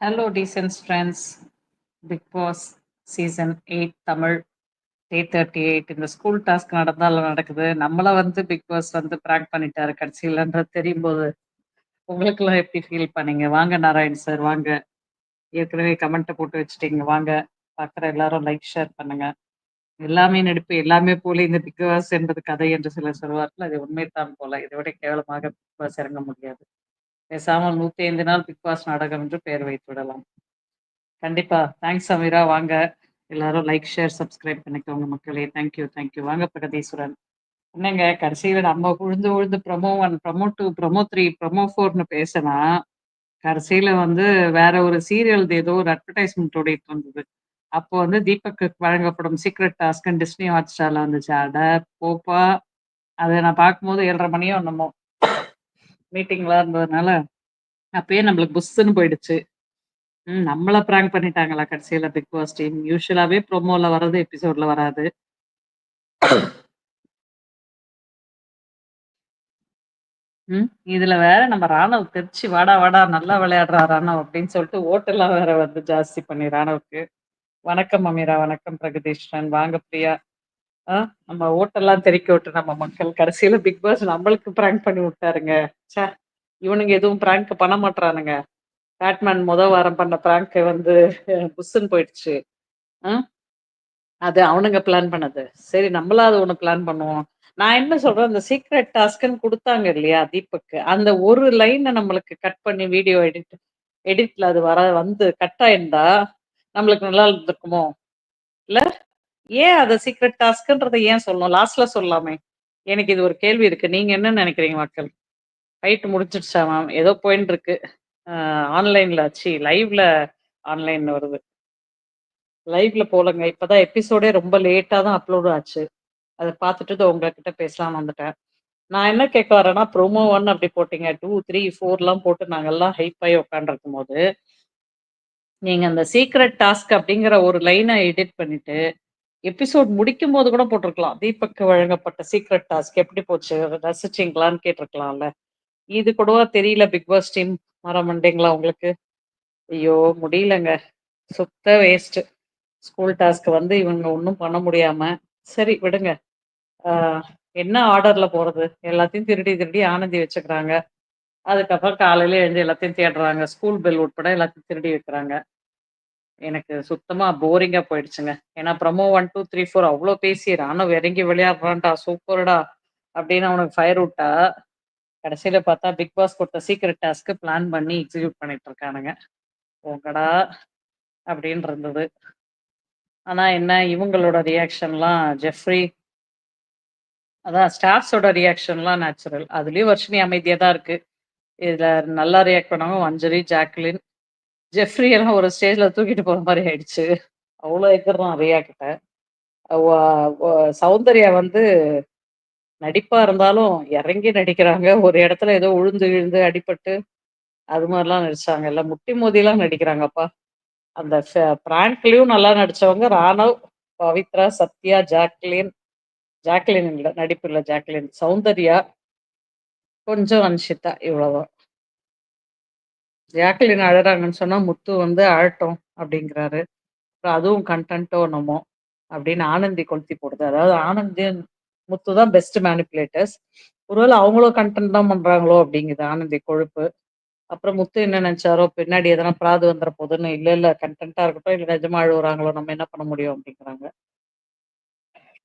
Hello decency friends Bigg Boss season eight Tamil day thirty eight இந்த school task நடந்தாலும் நடக்குது. நம்மளை வந்து பிக் பாஸ் வந்து ப்ராங்க் பண்ணிட்டாரு கடைசியிலன்றது தெரியும் போது உங்களுக்கெல்லாம் எப்படி ஃபீல் பண்ணீங்க? வாங்க நாராயண் சார் வாங்க. ஏற்கனவே கமெண்ட்டை போட்டு வச்சுட்டீங்க. வாங்க. பார்க்குற எல்லாரும் லைக் ஷேர் பண்ணுங்க. எல்லாமே நடிப்பு எல்லாமே போல இந்த பிக் பாஸ் என்பது கதை என்று சிலர் சொல்வார்கள். அது உண்மைத்தான் போல. இதை விட கேவலமாக பிக் பாஸ் இறங்க முடியாது. பேசாமல் நூத்தி ஐந்து நாள் பிக் பாஸ் நாடகம் என்று பெயர் வைத்து விடலாம். கண்டிப்பா. தேங்க்ஸ் அமீரா வாங்க. எல்லாரும் லைக் ஷேர் சப்ஸ்கிரைப் பண்ணிக்கோங்க மக்களே. தேங்க்யூ தேங்க்யூ வாங்க பிரகதீஸ்வரன். என்னங்க கடைசியில நம்ம உழுந்து உழுந்து promo one promo two promo three promo ஃபோர்னு பேசினா கடைசியில வந்து வேற ஒரு சீரியல் ஏதோ ஒரு அட்வர்டைஸ்மெண்ட் ஓடிட்டு இருந்தது அப்போ வந்து தீபக்கு வழங்கப்படும் சீக்ரெட் டாஸ்க் டிஸ்னி ஹாட் ஸ்டார்ல வந்துச்சு. அட போப்பா. அதை நான் பார்க்கும்போது ஏழரை மணியோ என்னமோ. மீட்டிங்லாம் இருந்ததுனால அப்பயே நம்மளுக்கு புஸ்ஸுன்னு போயிடுச்சு. ம் நம்மள ப்ராங்க் பண்ணிட்டாங்களா கடைசியில பிக் பாஸ் டீம் யூஸ்வலாவே ப்ரோமோல வர்றது எபிசோட்ல வராது. ம் இதுல வேற நம்ம ராணவ் தெரிச்சு வாடா வாடா நல்லா விளையாடுறா ராணவ் அப்படின்னு சொல்லிட்டு ஓட்டெல்லாம் வேற வந்து ஜாஸ்தி பண்ணி ராணவுக்கு. வணக்கம் அமீரா வணக்கம் பிரகதீஷ்வரன் வாங்க பிரியா. நம்ம ஓட்டெல்லாம் தெறிக்க விட்டு நம்ம மக்கள் கடைசியில பிக் பாஸ் நம்மளுக்கு பிராங்க் பண்ணி விட்டாருங்க. சே இவனுங்க எதுவும் பிராங்க் பண்ண மாட்டானுங்க பேட்மேன் முத வாரம் பண்ண பிராங்க் வந்து புஷ்ன்னு போயிடுச்சு. அது அவனுங்க பிளான் பண்ணது. சரி நம்மளாவது ஒண்ணு பிளான் பண்ணுவோம். நான் என்ன சொல்றேன் அந்த சீக்ரெட் டாஸ்க்னு கொடுத்தாங்க இல்லையா தீபக்கு? அந்த ஒரு லைனை நம்மளுக்கு கட் பண்ணி வீடியோ எடிட் எடிட்ல அது வர வந்து கட் ஆயிருந்தா நம்மளுக்கு நல்லா இருந்திருக்குமோ? இல்ல? ஏன் அதை சீக்ரெட் டாஸ்க்ன்றதை ஏன் சொல்லணும்? லாஸ்ட்ல சொல்லாமே. எனக்கு இது ஒரு கேள்வி இருக்கு. நீங்க என்ன நினைக்கிறீங்க மக்கள்? ஃபைட் முடிச்சிடுச்சா மேம் ஏதோ போயின்னு இருக்கு. ஆன்லைன்ல ஆச்சு லைவ்ல ஆன்லைன் வருது. லைவ்ல போலங்க. இப்பதான் எபிசோடே ரொம்ப லேட்டா தான் அப்லோட் ஆச்சு. அதை பார்த்துட்டு உங்ககிட்ட பேசலாம்னு வந்துட்டேன். நான் என்ன கேட்க வரேன்னா ப்ரோமோ ஒன் அப்படி போட்டீங்க. டூ த்ரீ ஃபோர்லாம் போட்டு நாங்கெல்லாம் ஹைப் ஆகி உட்காந்துருக்கும் போது நீங்க அந்த சீக்ரெட் டாஸ்க் அப்படிங்கிற ஒரு லைனை எடிட் பண்ணிட்டு எபிசோட் முடிக்கும் போது கூட போட்டிருக்கலாம். தீபக்கு வழங்கப்பட்ட சீக்ரெட் டாஸ்க் எப்படி போச்சு? ரசிச்சிங்களான்னு கேட்டிருக்கலாம்ல. இது கூடவா தெரியல. பிக் பாஸ் டீம் வர மண்டேங்களா உங்களுக்கு? ஐயோ முடியலங்க. சுத்த வேஸ்ட் ஸ்கூல் டாஸ்க் வந்து இவங்க ஒன்றும் பண்ண முடியாம. சரி விடுங்க. என்ன ஆர்டர்ல போறது? எல்லாத்தையும் திருடி திருடி ஆனந்தி வச்சுக்கிறாங்க. அதுக்கப்புறம் காலையில எழுந்து எல்லாத்தையும் தேடுறாங்க. ஸ்கூல் பெல் உட்பட எல்லாத்தையும் திருடி வைக்கிறாங்க. எனக்கு சுத்தமா போரிங்கா போயிடுச்சுங்க. ஏன்னா promo one two three four அவ்வளோ பேசி ராணுவ இறங்கி விளையாடுறான்டா சூப்பர்டா அப்படின்னு அவனுக்கு ஃபயர் விட்டா கடைசியில பார்த்தா பிக் பாஸ் கொடுத்த சீக்ரெட் டாஸ்க்கு பிளான் பண்ணி எக்ஸிக்யூட் பண்ணிட்டு இருக்கானுங்க. போங்கடா அப்படின்னு இருந்தது. ஆனா என்ன இவங்களோட ரியாக்ஷன்லாம் ஜெஃப்ரி அதான் ஸ்டாஃப்ஸோட ரியாக்ஷன்லாம் நேச்சுரல் அதுலயும் வர்ஷினி அமைதியா தான் இருக்கு. இதுல நல்லா ரியாக்ட் பண்ணவங்க மஞ்சரி, ஜாக்லின் ஜெஃப்ரி எல்லாம் ஒரு ஸ்டேஜ்ல தூக்கிட்டு போற மாதிரி ஆயிடுச்சு. அவ்வளோ எதிர்றான் ரியா கிட்ட. சௌந்தர்யா வந்து நடிப்பா இருந்தாலும் இறங்கி நடிக்கிறாங்க. ஒரு இடத்துல ஏதோ உழுந்து விழுந்து அடிபட்டு அது மாதிரிலாம் நடிச்சாங்க. எல்லாம் முட்டி மோதிலாம் நடிக்கிறாங்கப்பா அந்த பிராங்க்லயும் நல்லா நடிச்சவங்க ராணவ் பவித்ரா சத்யா ஜாக்லின். ஜாக்லின் இல்லை நடிப்பு இல்லை ஜாக்லின். சௌந்தர்யா கொஞ்சம் அன்ஷிதா இவ்வளவுதான். ஜாக்லின் அழறாங்கன்னு சொன்னா முத்து வந்து அழட்டும் அப்படிங்கிறாரு. அப்புறம் அதுவும் கண்டென்ட்டோ என்னமோ அப்படின்னு ஆனந்தி கொளுத்தி போடுது. அதாவது ஆனந்தி முத்து தான் பெஸ்ட் மேனிப்புலேட்டர்ஸ் ஒருவேளை அவங்களும் கண்டென்ட் தான் பண்றாங்களோ அப்படிங்குது ஆனந்தி கொழுப்பு. அப்புறம் முத்து என்ன நினைச்சாரோ பின்னாடி எதனா பிராது வந்துற போதுன்னு இல்ல இல்ல கண்டென்ட்டா இருக்கட்டும் இல்ல நிஜமா அழுகுறாங்களோ நம்ம என்ன பண்ண முடியும்? அப்படிங்கிறாங்க.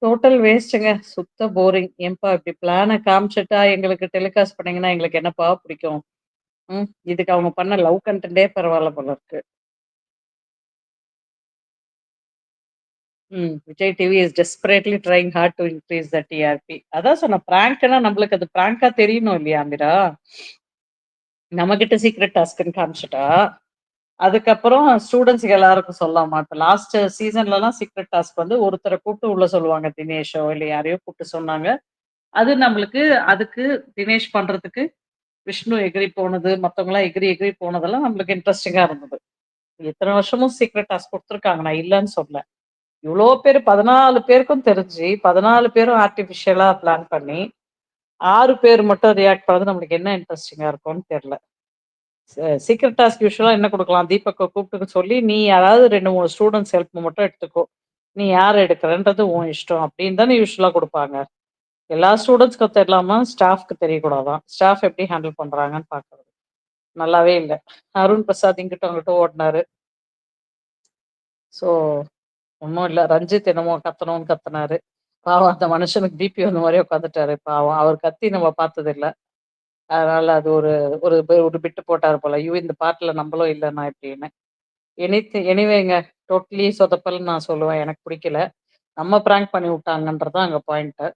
டோட்டல் வேஸ்ட்டுங்க சுத்த போரிங் ஏன்பா இப்படி பிளானை காமிச்சிட்டா எங்களுக்கு டெலிகாஸ்ட் பண்ணீங்கன்னா எங்களுக்கு என்னப்பா பிடிக்கும்? ம். இதுக்கு அவங்க பண்ண லவ் கண்டென்ட்டே பரவாயில்ல போல இருக்கு. ம். Vijay TV is desperately trying hard to increase the TRP அதான் சொன்ன பிராங்க்னா நம்மளுக்கு அது பிராங்கா தெரியணும் இல்லையா அமிரா? நம்ம கிட்ட சீக்ரெட் டாஸ்க்னு காமிச்சிட்டா அதுக்கப்புறம் ஸ்டூடெண்ட்ஸ்க்கு எல்லாருக்கும் சொல்லாமா? இப்ப லாஸ்ட் சீசன்லலாம் சீக்ரெட் டாஸ்க் வந்து ஒருத்தரை கூப்பிட்டு உள்ள சொல்லுவாங்க தினேஷோ இல்லை யாரையோ கூப்பிட்டு சொன்னாங்க. அது நம்மளுக்கு அதுக்கு தினேஷ் பண்றதுக்கு விஷ்ணு எகிரி போனது மற்றவங்களாம் எகிரி எகிரி போனதெல்லாம் நம்மளுக்கு இன்ட்ரெஸ்டிங்காக இருந்தது. இத்தனை வருஷமும் சீக்ரெட் டாஸ்க் கொடுத்துருக்காங்க. நான் இல்லைன்னு சொல்ல இவ்வளோ பேர் பதினாலு பேருக்கும் தெரிஞ்சு பதினாலு பேரும் ஆர்டிஃபிஷியலாக பிளான் பண்ணி ஆறு பேர் மட்டும் ரியாக்ட் பண்ணது நம்மளுக்கு என்ன இன்ட்ரெஸ்டிங்காக இருக்கும்னு தெரில சீக்ரெட் டாஸ்க் யூஸ்வலாக என்ன கொடுக்கலாம்? தீபக்கை கூப்ட்டுக்க சொல்லி, "நீ யாராவது ரெண்டு மூணு ஸ்டூடெண்ட்ஸ் ஹெல்ப் மட்டும் எடுத்துக்கோ. நீ யார் எடுக்கிறன்றது உன் இஷ்டம்." அப்படின்னு தானே யூஸ்வலாக கொடுப்பாங்க. எல்லா ஸ்டூடண்ட்ஸ்க்கும் தெரியலாமா? ஸ்டாஃப்க்கு தெரியக்கூடாதான் ஸ்டாஃப் எப்படி ஹேண்டில் பண்றாங்கன்னு பார்க்கறது. நல்லாவே இல்ல. அருண் பிரசாத் இங்கிட்டும், அங்கிட்டும் ஓடினாரு ஸோ, ஒன்றும் இல்ல. ரஞ்சித் என்னமோ கத்தணும்னு கத்துனாரு. பாவம் அந்த மனுஷனுக்கு பிபி வந்த மாதிரி உட்காந்துட்டாரு பாவம். அவர் கத்தி நம்ம பார்த்ததில்ல. அதனால அது ஒரு ஒரு ஒரு பிட்டு போட்டார் போல. ஐயோ! இந்த பாட்டில் நம்மளும் இல்லைண்ணா எப்படின்னு. எனித் எனிவேங்க டோட்டலி சொதப்பல்ன்னு நான் சொல்லுவேன். எனக்கு பிடிக்கல. நம்ம பிராங்க் பண்ணி விட்டாங்கன்றது தான் அங்க பாயிண்ட்டு.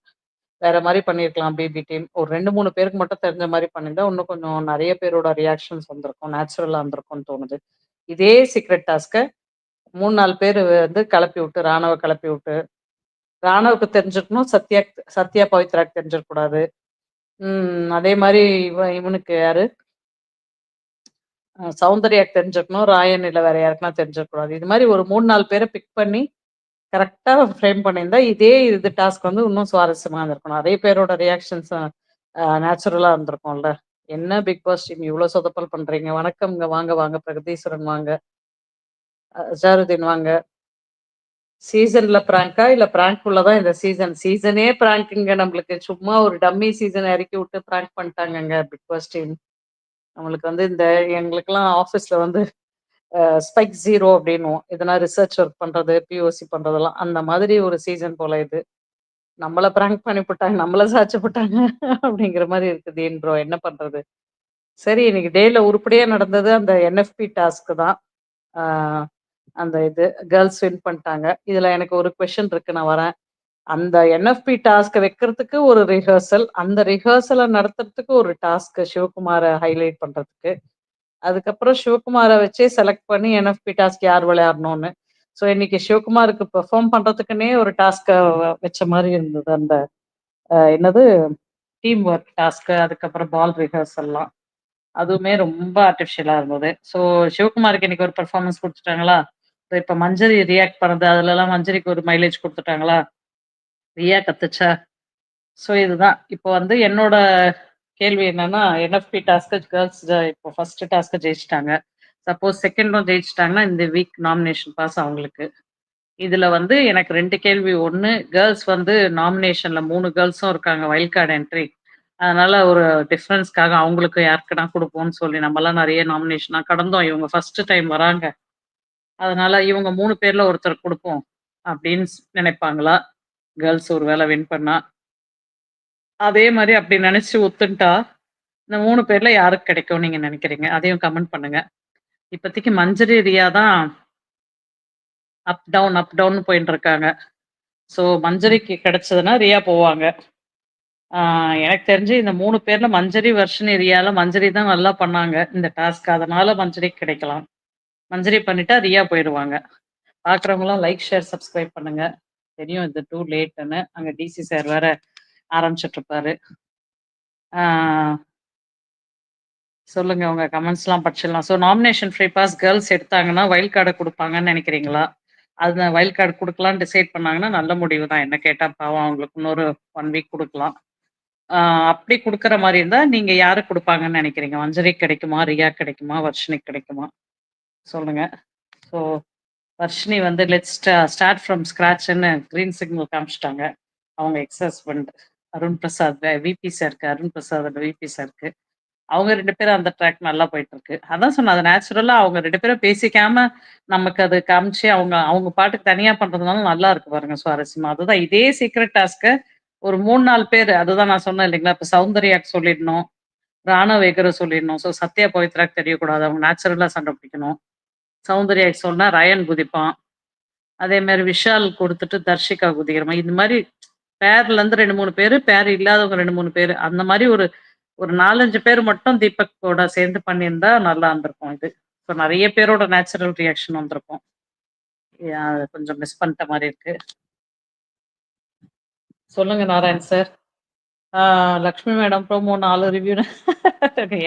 வேற மாதிரி பண்ணியிருக்கலாம் பிபி டீம். ஒரு 2, 3 பேருக்கு மட்டும் தெரிஞ்ச மாதிரி பண்ணியிருந்தா, இன்னும் கொஞ்சம் நிறைய பேரோட ரியாக்ஷன்ஸ் வந்திருக்கும். நேச்சுரலாக இருந்திருக்கும்னு தோணுது. இதே சீக்ரெட் டாஸ்க்கை மூணு நாலு பேர் வந்து கிளப்பி விட்டு, ராணுவ கிளப்பி விட்டு, ராணுவுக்கு தெரிஞ்சிருக்கணும். சத்யா சத்யா, பவித்ராக்கு தெரிஞ்சிறக்கூடாது. அதே மாதிரி இவன் இவனுக்கு யாரு? சௌந்தர்யாக்கு தெரிஞ்சிருக்கணும். ராயன் இல்லை வேற யாருக்குன்னா தெரிஞ்சிறக்கூடாது. இது மாதிரி ஒரு மூணு நாலு பேரை பிக் பண்ணி, கரெக்டாக ஃப்ரேம் பண்ணியிருந்தா, இதே இது டாஸ்க் வந்து இன்னும் சுவாரஸ்யமாக இருந்திருக்கும். நிறைய பேரோட ரியாக்ஷன்ஸ் நேச்சுரலாக இருந்திருக்கும்ல. என்ன பிக் பாஸ் டீம் இவ்வளோ சொதப்பல் பண்ணுறீங்க வணக்கம்ங்க. வாங்க, வாங்க. பிரகதீஸ்வரன் வாங்க. அ அசாருதீன் வாங்க. சீசன்ல பிராங்கா இல்ல பிராங்க்குள்ள தான் இந்த சீசன். சீசனே பிராங்க்குங்க நம்மளுக்கு. சும்மா ஒரு டம்மி சீசன் இறக்கி விட்டு பிராங்க் பண்ணிட்டாங்கங்க பிக் பாஸ் டீம். நம்மளுக்கு வந்து இந்த எங்களுக்கெல்லாம் ஆஃபீஸ்ல வந்து ஸ்பைக் ஜீரோ அப்படின்னுவோம். எதனா ரிசர்ச் ஒர்க் பண்ணுறது பிஓசி பண்ணுறதெல்லாம் அந்த மாதிரி ஒரு சீசன் போல இது. நம்மளை பிராங்க் பண்ணி போட்டாங்க நம்மள சாச்சு போட்டாங்க அப்படிங்கிற மாதிரி இருக்குது தீன் ப்ரோ. என்ன பண்றது? சரி இன்னைக்கு டேல உருப்படியாக நடந்தது அந்த என்எஃப்பி டாஸ்க் தான். அந்த இது கேர்ள்ஸ் வின் பண்ணிட்டாங்க. இதில் எனக்கு ஒரு கொஷின் இருக்கு. நான் வரேன். அந்த என்எஃப்பி டாஸ்க் வைக்கிறதுக்கு ஒரு ரிஹர்சல். அந்த ரிஹர்சலை நடத்துறதுக்கு ஒரு டாஸ்க் சிவகுமாரை ஹைலைட் பண்ணுறதுக்கு அதுக்கப்புறம் சிவகுமாரை வச்சே செலக்ட் பண்ணி என்எஃபி டாஸ்க் யார் விளையாடணும்னு. ஸோ இன்னைக்கு சிவகுமாருக்கு பெர்ஃபார்ம் பண்றதுக்குன்னே ஒரு டாஸ்க்கை வ வச்ச மாதிரி இருந்தது. அந்த என்னது டீம் ஒர்க் டாஸ்க்கு அதுக்கப்புறம் பால் ரிஹர்சல்லாம். அதுவுமே ரொம்ப ஆர்டிஃபிஷியலாக இருந்தது. ஸோ சிவகுமாருக்கு இன்னைக்கு ஒரு பெர்ஃபார்மன்ஸ் கொடுத்துட்டாங்களா ஸோ இப்போ மஞ்சரி ரியாக்ட் பண்ணது அதுலலாம் மஞ்சரிக்கு ஒரு மைலேஜ் கொடுத்துட்டாங்களா ரியா கத்துச்சா? ஸோ இதுதான். இப்போ வந்து என்னோட கேள்வி என்னன்னா, என்எஃப்பி டாஸ்க்க கேர்ள்ஸ் இப்போ ஃபர்ஸ்ட் டாஸ்க்க ஜெயிச்சிட்டாங்க சப்போஸ் செகண்டும் ஜெயிச்சிட்டாங்கன்னா இந்த வீக் நாமினேஷன் பாஸ் அவங்களுக்கு. இதுல வந்து எனக்கு ரெண்டு கேள்வி. ஒன்று கேர்ள்ஸ் வந்து நாமினேஷன்ல மூணு கேர்ள்ஸும் இருக்காங்க. Wild card entry. அதனால ஒரு டிஃபரன்ஸ்க்காக அவங்களுக்கு யாருக்குன்னா கொடுப்போம்னு சொல்லி நம்மலாம் நிறைய நாமினேஷனா கடந்தோம். இவங்க ஃபர்ஸ்ட் டைம் வராங்க. அதனால இவங்க மூணு பேர்ல ஒருத்தர் கொடுப்போம் அப்படின்னு நினைப்பாங்களா? கேர்ள்ஸ் ஒரு வேலை வின் பண்ணா. அதே மாதிரி அப்படி நினைச்சு ஒத்துன்ட்டா, இந்த மூணு பேர்ல யாருக்கு கிடைக்கும் நீங்க நினைக்கிறீங்க அதையும் கமெண்ட் பண்ணுங்க. இப்போதைக்கு மஞ்சரி, ரியா தான் அப் டவுன், அப் டவுன்னு போயிட்டு இருக்காங்க. ஸோ மஞ்சரிக்கு கிடைச்சதுன்னா ரியா போவாங்க. எனக்கு தெரிஞ்சு இந்த மூணு பேர்ல மஞ்சரி, வருஷன் ரியால மஞ்சரி தான் நல்லா பண்ணாங்க இந்த டாஸ்க். அதனால மஞ்சரி கிடைக்கலாம். மஞ்சரி பண்ணிட்டா ரியா போயிடுவாங்க பார்க்குறவங்களாம் லைக், ஷேர், சப்ஸ்கிரைப் பண்ணுங்க. தெரியும் இது டூ லேட்டுன்னு. அங்கே டிசி சார் வேற ஆரம்பிச்சிட்டு இருப்பாரு. ஆ சொல்லுங்க உங்க கமெண்ட்ஸ்லாம் படிச்சிடலாம். So nomination free pass girls எடுத்தாங்கன்னா, வைல்ட் கார்டு கொடுப்பாங்கன்னு நினைக்கிறீங்களா அது வைல்ட் கார்டு கொடுக்கலாம் டிசைட் பண்ணாங்கன்னா, நல்ல முடிவு தான். என்ன கேட்டா பாவம் அவங்களுக்கு இன்னொரு ஒன் வீக் கொடுக்கலாம் அப்படி கொடுக்குற மாதிரி இருந்தா, நீங்க யாரு கொடுப்பாங்கன்னு நினைக்கிறீங்க மஞ்சரிக்கு கிடைக்குமா? ரியா கிடைக்குமா? வர்ஷினி கிடைக்குமா? சொல்லுங்க. ஸோ வர்ஷினி வந்து லெட்ஸ் ஸ்டா ஸ்டார்ட் ஃப்ரம் ஸ்க்ராட்ச்ன்னு கிரீன் சிக்னல் காமிச்சிட்டாங்க அவங்க எக்ஸஸ் பண்ணிட்டு அருண் பிரசாத் விபி சாருக்கு அருண் பிரசாத் விபி சாருக்கு. அவங்க ரெண்டு பேரும் அந்த ட்ராக் நல்லா போயிட்டுருக்கு. அதான் சொன்னேன். அது நேச்சுரலா அவங்க ரெண்டு பேரும் பேசிக்காம நமக்கு அது காமிச்சு அவங்க அவங்க பாட்டுக்கு தனியா பண்றதுனால நல்லா இருக்கு பாருங்க சுவாரஸ்யமா. அதுதான் இதே சீக்ரெட் டாஸ்க்கு ஒரு மூணு நாலு பேர் அதுதான் நான் சொன்னேன் இல்லைங்களா? இப்ப சௌந்தர்யாக்கு சொல்லிடணும். ராணவ் எகர சொல்லிடணும். ஸோ சத்யா, பவித்ராக்கு தெரியக்கூடாது. அவங்க நேச்சுரலா சண்டை பிடிக்கணும். சௌந்தர்யாக்கு சொன்னா ரயன் குதிப்பான். அதே மாதிரி விஷால் கொடுத்துட்டு தர்ஷிகா குதிக்கிற இந்த மாதிரி பேர்ல இருந்து ரெண்டு மூணு பேர் பேர் இல்லாதவங்க ரெண்டு மூணு பேர் அந்த மாதிரி ஒரு ஒரு 4, 5 பேர் மட்டும் தீபக்கோட சேர்ந்து பண்ணியிருந்தா நல்லா இருந்திருக்கும் இது. ஸோ நிறைய பேரோட நேச்சுரல் ரியாக்ஷன் வந்திருக்கும். கொஞ்சம் மிஸ் பண்ணிட்ட மாதிரி இருக்கு. சொல்லுங்க Narayan sir. Lakshmi madam promo நாலு ரிவ்யூ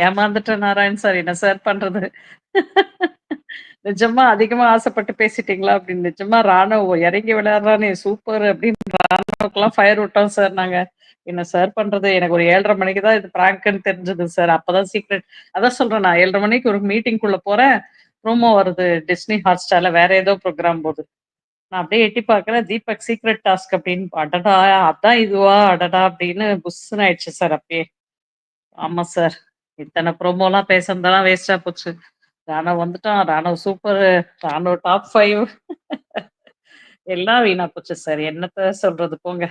ஏமாந்துட்டேன் நாராயண் சார். என்ன சார் பண்றது? நிஜமா அதிகமா ஆசைப்பட்டு பேசிட்டீங்களா அப்படின்னு. நிஜமா ராணுவ இறங்கி விளையாடுறானே சூப்பர் அப்படின்னு ராணுவக்கெல்லாம் ஃபயர் விட்டோம் சார் நாங்க. என்ன சார் பண்றது? எனக்கு ஒரு ஏழரை மணிக்கு தான் இது பிராங்க்னு தெரிஞ்சது சார் அப்பதான் சீக்ரெட் அதான் சொல்றேன் நான் ஏழரை மணிக்கு ஒரு மீட்டிங் குள்ள போறேன். ப்ரோமோ வருது டிஸ்னி ஹாட் ஸ்டார்ல வேற ஏதோ ப்ரோக்ராம் போகுது நான் அப்படியே எட்டி பார்க்கறேன் தீபக் சீக்ரெட் டாஸ்க் அப்படின்னு. அடடா அதான் இதுவா அடடா அப்படின்னு புஷ்ன்னு ஆயிடுச்சு சார் அப்பயே. ஆமா சார் இத்தனை ப்ரோமோலாம் பேசுறதெல்லாம் வேஸ்டா போச்சு. ராணவ் வந்துட்டான். Ranav super Ranav top five எல்லாம் வீணா போச்சு சார். என்னத்த சொல்றது? போங்க.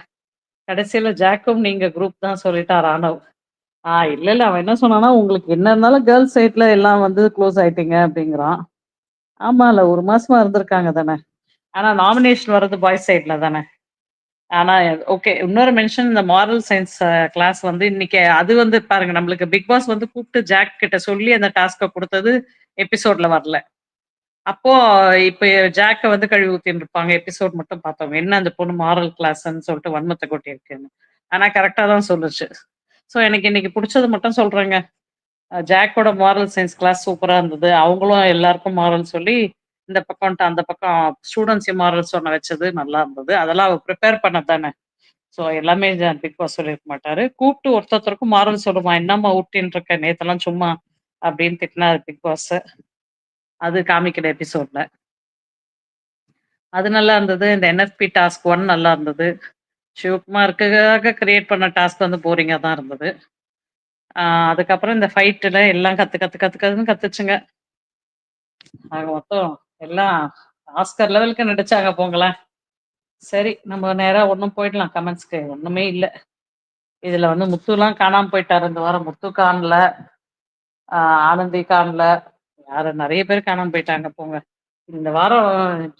கடைசியில ஜாக்கும் நீங்க குரூப் தான் சொல்லிட்டா ராணவ் ஆ இல்ல இல்ல. அவன் என்ன சொன்னான்னா உங்களுக்கு என்ன இருந்தாலும் கேர்ள்ஸ் சைட்ல எல்லாம் வந்து க்ளோஸ் ஆயிட்டீங்க அப்படிங்கிறான். ஆமா இல்ல. ஒரு மாசமா இருந்திருக்காங்க தானே. ஆனா நாமினேஷன் வர்றது பாய்ஸ் சைட்ல தானே. ஆனா ஓகே இன்னொரு மென்ஷன் இந்த மாரல் சயின்ஸ் கிளாஸ் வந்து இன்னைக்கு அது வந்து பாருங்க நம்மளுக்கு பிக் பாஸ் வந்து கூப்பிட்டு ஜாக் கிட்ட சொல்லி அந்த டாஸ்க கொடுத்தது எபிசோட்ல வரல. அப்போ இப்ப ஜாக்க வந்து கழுவி ஊத்தின்னு இருப்பாங்க. எபிசோட் மட்டும் பார்த்தோம் என்ன அந்த பொண்ணு மாரல் கிளாஸ்ன்னு சொல்லிட்டு வன்மத்தை கொட்டி இருக்குன்னு ஆனா கரெக்டா தான் சொல்லுச்சு. ஸோ எனக்கு இன்னைக்கு பிடிச்சது மட்டும் சொல்றேங்க. ஜாக்கோட மாரல் சயின்ஸ் கிளாஸ் சூப்பரா இருந்தது. அவங்களும் எல்லாருக்கும் மாரல் சொல்லி இந்த பக்கம்ட்டு அந்த பக்கம் ஸ்டூடெண்ட்ஸ் மாரல் சொன்ன வச்சது நல்லா இருந்தது. அதெல்லாம் அவர் ப்ரிப்பேர் பண்ணது தானே. ஸோ எல்லாமே பிக் பாஸ் சொல்லியிருக்க மாட்டாரு. கூப்பிட்டு ஒருத்தருக்கும் மாரல் சொல்லுமா? என்னம்மா ஊட்டின்னு இருக்க? நேத்தெல்லாம் சும்மா அப்படின்னு திட்டினார் பிக் பாஸ். அது காமிக்கிற எபிசோட்ல. அது நல்லா இருந்தது. இந்த என்எஃபி டாஸ்க் ஒன் நல்லா இருந்தது. சிவகுமாருக்காக கிரியேட் பண்ண டாஸ்க் வந்து போரிங்காக தான் இருந்தது. அதுக்கப்புறம் இந்த ஃபைட்டில் எல்லாம் கற்று கற்று கத்து கத்துன்னு கத்துச்சுங்க. ஆக மொத்தம் எல்லாம் ஆஸ்கர் லெவலுக்கு நடிச்சாங்க போங்களேன். சரி நம்ம நேராக ஒன்றும் போயிடலாம். கமெண்ட்ஸ்க்கு ஒன்றுமே இல்லை. இதில் வந்து முத்துலாம் காணாமல் போயிட்டார். இந்த வாரம் முத்து காணல. ஆனந்தி காணல யார நிறைய பேர் காணாம போயிட்டாங்க போங்க. இந்த வாரம்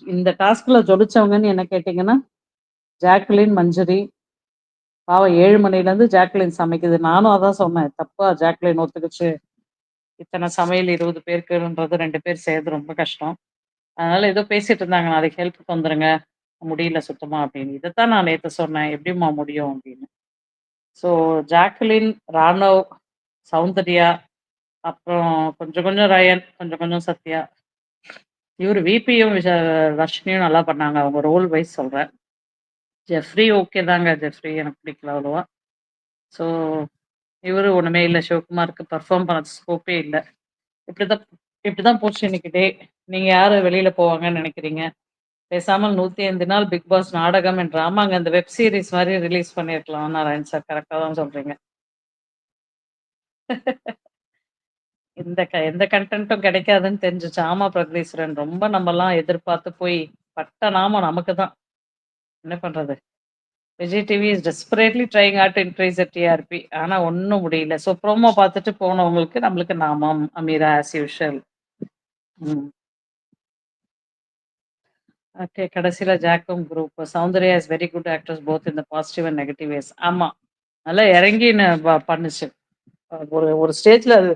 இந்த டாஸ்க்ல ஜொலிச்சவங்கன்னு என்ன கேட்டீங்கன்னா ஜாக்லின் மஞ்சரி. பாவம் ஏழு மணிலேருந்து ஜாக்லின் சமைக்குது. நானும் அதான் சொன்னேன் தப்பா ஜாக்லின் ஒத்துக்குச்சு. இத்தனை சமையல் இருபது பேருக்குன்றது ரெண்டு பேர் செய்யறது ரொம்ப கஷ்டம். அதனால ஏதோ பேசிட்டு இருந்தாங்க நாளைக்கு ஹெல்ப் வந்துருங்க. முடியல சுத்தமா அப்படின்னு. இதைத்தான் நான் நேற்று சொன்னேன் எப்படிம்மா முடியும் அப்படின்னு. ஸோ ஜாக்லின் ராணவ் சௌந்தர்யா அப்புறம் கொஞ்சம் கொஞ்சம் ரயன் கொஞ்சம் கொஞ்சம் சத்யா. இவர் விபியும் வர்ஷினியும் நல்லா பண்ணாங்க. அவங்க ரோல் வைஸ் சொல்றேன். ஜெஃப்ரி ஓகே தாங்க. ஜெஃப்ரி எனக்கு பிடிக்கல அவ்வளோவா. ஸோ இவர் ஒன்றுமே இல்லை. சிவகுமாருக்கு பர்ஃபார்ம் பண்ண ஸ்கோப்பே இல்லை. இப்படிதான் இப்படிதான் போச்சு இன்னைக்கு டே நீங்க யாரு வெளியில போவாங்கன்னு நினைக்கிறீங்க? பேசாமல் நூத்தி ஐந்து நாள் பிக் பாஸ் நாடகம் என்று ஆமாங்க அந்த வெப் சீரிஸ் மாதிரி ரிலீஸ் பண்ணிருக்கலாம் நாராயண் சார் கரெக்டாக தான் சொல்றீங்க. இந்த க எந்த கண்டென்ட்டும் கிடைக்காதுன்னு தெரிஞ்சுச்சு ஆமா பிரகதீஸ்வரன் ரொம்ப நம்மலாம் எதிர்பார்த்து போய் பட்ட நாமம் நமக்கு தான் என்ன பண்றது? Vijay TV is desperately trying at increase TRP ஆனா ஒன்றும் முடியல. ஸோ ப்ரோமோ பார்த்துட்டு போனவங்களுக்கு நம்மளுக்கு நாமம் அமீரா ஆஸ் யூஷுவல் ஓகே கடைசியில ஜாக்கும் group Soundarya is very good actors both இந்த பாசிட்டிவ் அண்ட் நெகட்டிவ் வேஸ் ஆமா நல்லா இறங்கி பண்ணுச்சு. ஒரு ஒரு ஸ்டேஜ்ல அது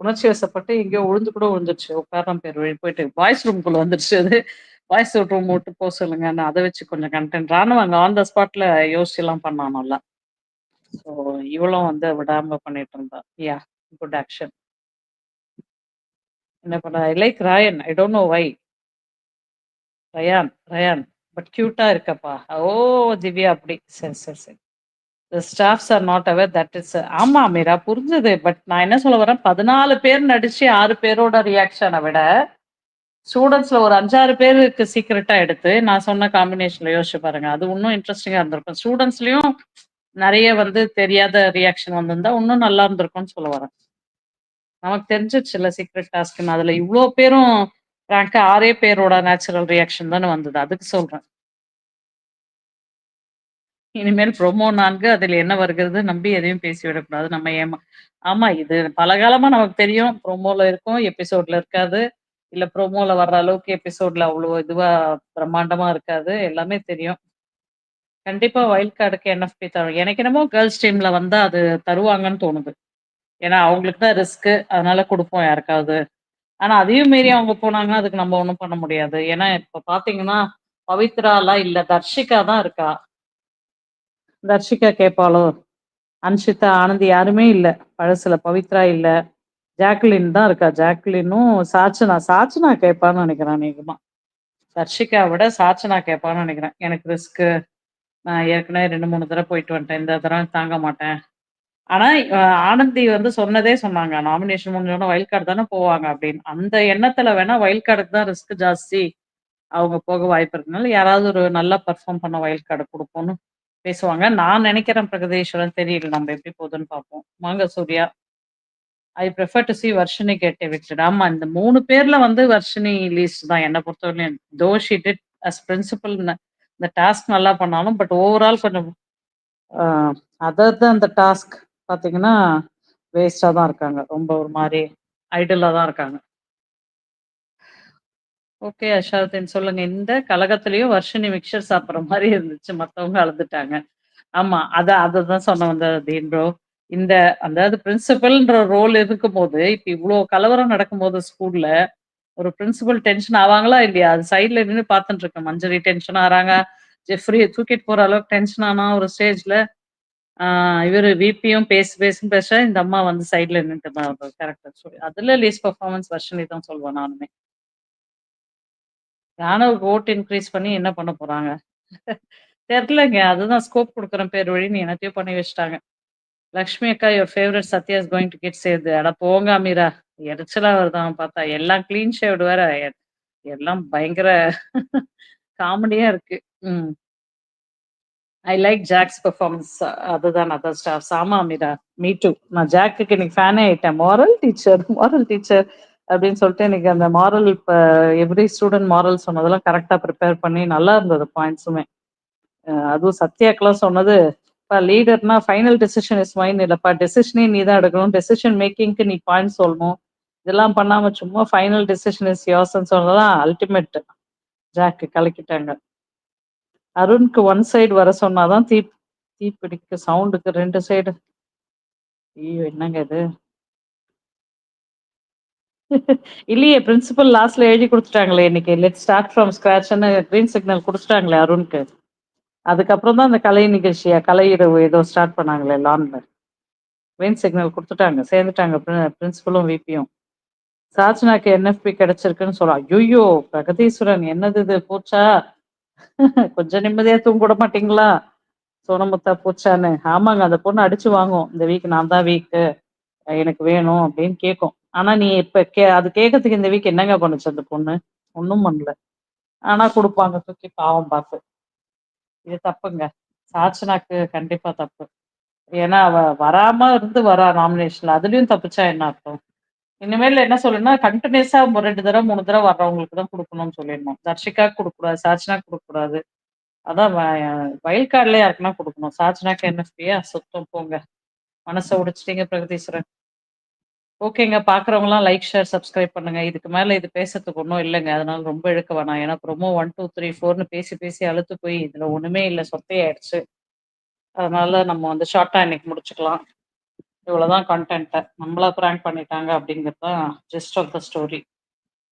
உணர்ச்சி வசப்பட்டு எங்கேயோ உழுந்து கூட விழுந்துருச்சு உட்காரம் பேர் வழி. போயிட்டு பாய்ஸ் ரூம்குள்ள வந்துருச்சு அது. பாய்ஸ் ரூம் விட்டு போக சொல்லுங்க. நான் அதை வச்சு கொஞ்சம் கண்டென்ட் ராணுவ அங்கே ஆன் த ஸ்பாட்ல யோசிச்சு எல்லாம் பண்ணான் ஸோ இவளும் வந்து விடாம பண்ணிட்டு இருந்தா. யா குட் ஆக்ஷன் என்ன பண்ண I like Rayan I don't know why Rayan Rayan but கியூட்டா இருக்கப்பா. ஓ திவ்யா அப்படி. சரி சரி சரி. Staffs are not aware that is ஆமா மீரா புரிஞ்சது. பட் நான் என்ன சொல்ல வரேன்? பதினாலு பேர் நடிச்சு ஆறு பேரோட ரியாக்ஷனை விட ஸ்டூடெண்ட்ஸ்ல ஒரு அஞ்சாறு பேருக்கு சீக்கிரட்டா எடுத்து நான் சொன்ன காம்பினேஷன்ல யோசிச்சு பாருங்க. அது இன்னும் இன்ட்ரெஸ்டிங்கா இருந்திருக்கும். ஸ்டூடெண்ட்ஸ்லயும் நிறைய வந்து தெரியாத ரியாக்ஷன் வந்திருந்தா இன்னும் நல்லா இருந்திருக்கும்னு சொல்ல வரேன். நமக்கு தெரிஞ்சிச்சுல்ல சீக்ரெட் டாஸ்க்னு அதுல இவ்வளோ பேரும் ரேங்க் ஆறே பேரோட நேச்சுரல் ரியாக்ஷன் தானே வந்தது. அதுக்கு சொல்றேன். இனிமேல் ப்ரோமோ நான்கு அதில் என்ன வருகிறது நம்பி எதையும் பேசி விடக்கூடாது நம்ம ஏமா ஆமா இது பலகாலமா நமக்கு தெரியும் ப்ரோமோல இருக்கும் எபிசோட்ல இருக்காது. இல்ல ப்ரோமோல வர்ற அளவுக்கு எபிசோட்ல அவ்வளோ இதுவா பிரம்மாண்டமா இருக்காது. எல்லாமே தெரியும். கண்டிப்பா வைல்ட் கார்டுக்கு என்எஃப்பி தரும். எனக்கு என்னமோ கேர்ள்ஸ் டீம்ல வந்தா அது தருவாங்கன்னு தோணுது. ஏன்னா அவங்களுக்கு தான் ரிஸ்க் அதனால கொடுப்போம் யாருக்காவது. ஆனா அதையும் மீறி அவங்க போனாங்கன்னா அதுக்கு நம்ம ஒன்றும் பண்ண முடியாது. ஏன்னா இப்ப பாத்தீங்கன்னா பவித்ரா எல்லாம் இல்ல தர்ஷிகா தான் இருக்கா. தர்ஷிகா கேட்பாளோ அன்ஷிதா ஆனந்தி யாருமே இல்லை பழசுல பவித்ரா இல்லை ஜாக்லின் தான் இருக்கா. ஜாக்லினும், சாச்சனா சாச்சனா கேட்பான்னு நினைக்கிறேன் அநேகமா. தர்ஷிகா விட சாச்சனா கேட்பான்னு நினைக்கிறேன் எனக்கு ரிஸ்க்கு நான் ஏற்கனவே ரெண்டு மூணு தடவை போயிட்டு வந்துட்டேன். இந்த தடவை தாங்க மாட்டேன். ஆனா, ஆனந்தி வந்து சொன்னதே சொன்னாங்க. நாமினேஷன் முடிஞ்சோனே வயல் கார்டு தானே போவாங்க அப்படின்னு. அந்த எண்ணத்துல வேணா வயல் கார்டுக்கு தான் ரிஸ்க் ஜாஸ்தி. அவங்க போக வாய்ப்பு இருக்கனால, யாராவது ஒரு நல்லா பர்ஃபார்ம் பண்ண வயல் கார்டு கொடுப்போம்னு பேசுவாங்க. நான் நினைக்கிறேன் பிரகதீஸ்வரன். தெரியல நம்ம எப்படி போதுன்னு பார்ப்போம். வாங்க Surya. I prefer to see Varshini get evicted. ஆமா, இந்த மூணு பேர்ல வந்து வர்ஷினி லீஸ்ட் தான் என்னை பொறுத்தவரையிலும். Though she did as principle இந்த டாஸ்க் நல்லா பண்ணாலும், பட் ஓவரால் கொஞ்சம் அதர் தான் அந்த டாஸ்க் பார்த்தீங்கன்னா, வேஸ்டாக தான் இருக்காங்க. ரொம்ப ஒரு மாதிரி ஐடலாக தான் இருக்காங்க. ஓகே அஷாவுதீன் சொல்லுங்க. இந்த கழகத்திலயும் வர்ஷினி மிக்சர் சாப்பிடுற மாதிரி இருந்துச்சு. மத்தவங்க அழுதுட்டாங்க. ஆமா. அத அததான் சொன்ன வந்த தீன் ப்ரோ. இந்த அதாவது பிரின்சிபல்ன்ற ரோல் இருக்கும் போது இப்ப இவ்வளவு கலவரம் நடக்கும்போது ஸ்கூல்ல, ஒரு பிரின்சிபல் டென்ஷன் ஆவாங்களா இல்லையா? அது சைட்ல நின்று பார்த்துட்டு இருக்கேன். மஞ்சரி டென்ஷன் ஆறாங்க. ஜெஃப்ரிய தூக்கிட்டு போற அளவுக்கு டென்ஷன் ஆனா ஒரு ஸ்டேஜ்ல. ஆஹ் இவர் விபியும் பேசு பேசுன்னு பேச, இந்த அம்மா வந்து சைட்ல நின்றுட்டு தான் கேரக்டர் சொல்லி அதுல லீஸ் பர்ஃபார்மன்ஸ் வர்ஷனி தான் சொல்லுவேன் நானுமே. ராணுவக்கு ஓட் இன்க்ரீஸ் பண்ணி என்ன பண்ண போறாங்க? தெரிலங்க அதுதான் ஸ்கோப் குடுக்குறேன் பேர் வழின்னு என்னத்தையும் பண்ணி வச்சுட்டாங்க. லக்ஷ்மி அக்கா your favourite Sathya is going to get saved. அட போங்க அமீரா. எரிச்சலா வருதான் பார்த்தா. எல்லாம் கிளீன் ஷேவ்டு வேற. எல்லாம் பயங்கர காமெடியா இருக்கு. ம். I like Jack's performance. அதுதான் அதர் ஸ்டாஃப் ஆமா அமீரா. Me two. நான் ஜாக்குக்கு இன்னைக்கு ஃபேனே ஆயிட்டேன். மாரல் டீச்சர் மாரல் டீச்சர் அப்படின்னு சொல்லிட்டு இன்னைக்கு அந்த மாரல் இப்போ எவ்ரி ஸ்டூடெண்ட் மாரல் சொன்னதெல்லாம் கரெக்டாக ப்ரிப்பேர் பண்ணி நல்லா இருந்தது பாயிண்ட்ஸுமே. அதுவும் சத்யாக்கெல்லாம் சொன்னது, இப்போ லீடர்னா ஃபைனல் டெசிஷன் இஸ் மைன் இல்லைப்பா டெசிஷனே நீ தான் எடுக்கணும். டெசிஷன் மேக்கிங்க்கு நீ பாயிண்ட் சொல்லணும். இதெல்லாம் பண்ணாம சும்மா ஃபைனல் டெசிஷன் இஸ் யோசன்னு சொன்னதெல்லாம் அல்டிமேட்." ஜாக் கலக்கிட்டாங்க. அருண்க்கு ஒன் சைடு வர சொன்னாதான் தீ தீப்பிடிக்க சவுண்டுக்கு ரெண்டு சைடு. ஐயோ! என்னங்க இது? இல்லையே பிரின்சிபல் லாஸ்ட்ல எழுதி கொடுத்துட்டாங்களே இன்னைக்கு. லெட் ஸ்டார்ட் ஃப்ரம் ஸ்கிராச்னு கிரீன் சிக்னல் கொடுத்துட்டாங்களே அருண்க்கு. அதுக்கப்புறம் தான் அந்த கலை நிகழ்ச்சியா கலை இரவு ஏதோ ஸ்டார்ட் பண்ணாங்களே லான்ல. கிரீன் சிக்னல் கொடுத்துட்டாங்க சேர்ந்துட்டாங்க பிரின்சிபலும், விபியும். சாச்சனாக்கு என்எஃப்பி கிடைச்சிருக்குன்னு சொல்லலாம் ஐயோ பிரகதீஸ்வரன் என்னது இது பூச்சா கொஞ்சம் நிம்மதியா தூங்க விட மாட்டீங்களா? சோனமுத்தா பூச்சான்னு ஆமாங்க. அந்த பொண்ணு அடிச்சு வாங்கும். இந்த வீக் நான் தான் வீக்கு. எனக்கு வேணும் அப்படின்னு கேட்கும். ஆனா நீ இப்ப கே அது கேட்கறதுக்கு இந்த வீக் என்னங்க பண்ணுச்சு அந்த பொண்ணு? ஒன்றும் பண்ணல. ஆனா கொடுப்பாங்க தூக்கி பாவம் பார்த்து. இது தப்புங்க. சாச்சனாக்கு கண்டிப்பா தப்பு. ஏன்னா அவ வராம இருந்து வரா நாமினேஷன்ல. அதுலயும் தப்பிச்சா என்ன அர்த்தம்? இனிமேல் என்ன சொல்லணும்னா, கண்டினியூஸா ரெண்டு தடவை மூணு தடவை வர்றவங்களுக்கு தான் கொடுக்கணும்னு சொல்லிடணும். தர்ஷிகாக்கு கொடுக்கூடாது சாச்சனா குடுக்கக்கூடாது. அதான் வயல் வைல்ட் யாருக்குன்னா கொடுக்கணும் சாச்சனாக்கு என்எஃப்பியா சுத்தம் போங்க. மனசை உடைச்சிட்டீங்க பிரகதீஸ்வரன். ஓகேங்க. பார்க்குறவங்கலாம் லைக், ஷேர், சப்ஸ்கிரைப் பண்ணுங்க. இதுக்கு மேல இது பேசுறதுக்கு ஒன்றும் இல்லைங்க அதனால ரொம்ப இழுக்க வேணாம். ஏன்னா ப்ரோமோ 1, 2, 3, 4ன்னு பேசி பேசி அழுத்து போய் இதுல ஒண்ணுமே இல்லை சொத்தையாயிடுச்சு. அதனால நம்ம வந்து ஷார்ட்டா இன்னைக்கு முடிச்சுக்கலாம். இவ்வளவுதான் கண்டென்ட்டை நம்மள பிராங்க் பண்ணிட்டாங்க அப்படிங்கிறது தான் ஜிஸ்ட் ஆஃப் த ஸ்டோரி.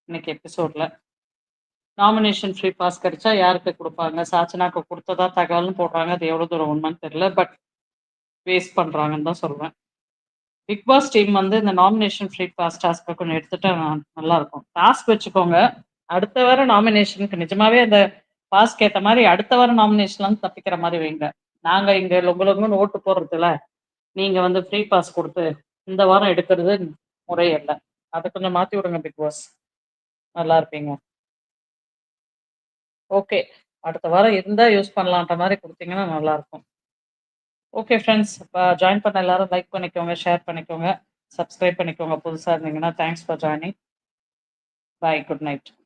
இன்னைக்கு எபிசோட்ல. நாமினேஷன் ஃப்ரீ பாஸ் கிடைச்சா யாருக்கு கொடுப்பாங்க சாச்சனாக்கு கொடுத்ததா தகவல்னு போடுறாங்க. அது எவ்வளோ தூரம் உண்மைன்னு தெரியல. பட் வேஸ்ட் பண்றாங்கன்னு தான் சொல்றேன். பிக் பாஸ் டீம் வந்து இந்த நாமினேஷன் ஃப்ரீ பாஸ் டாஸ்க்க கொஞ்சம் எடுத்துட்டா நல்லா இருக்கும். டாஸ்க் வச்சுக்கோங்க. அடுத்த வார நாமினேஷனுக்கு நிஜமாவே அந்த பாஸ்க்கு ஏற்ற மாதிரி அடுத்த வாரம் நாமினேஷன்லாம் தப்பிக்கிற மாதிரி வைங்க. நாங்க இங்க லொங்க லொங்கன்னு ஓட்டு போடுறதுல, நீங்க வந்து ஃப்ரீ பாஸ் கொடுத்து இந்த வாரம் எடுக்கிறது முறை அதை கொஞ்சம் மாத்தி விடுங்க பிக் பாஸ். நல்லா இருப்பீங்க. ஓகே. அடுத்த வாரம் இருந்தா யூஸ் பண்ணலான்ற மாதிரி கொடுத்தீங்கன்னா நல்லா இருக்கும் ஓகே ஃப்ரெண்ட்ஸ் இப்போ ஜாயின் பண்ண எல்லாரும் லைக் பண்ணிக்கோங்க, ஷேர் பண்ணிக்கோங்க, சப்ஸ்கிரைப் பண்ணிக்கோங்க. புதுசாக இருந்தீங்கன்னா, thanks for joining. Bye. Good night.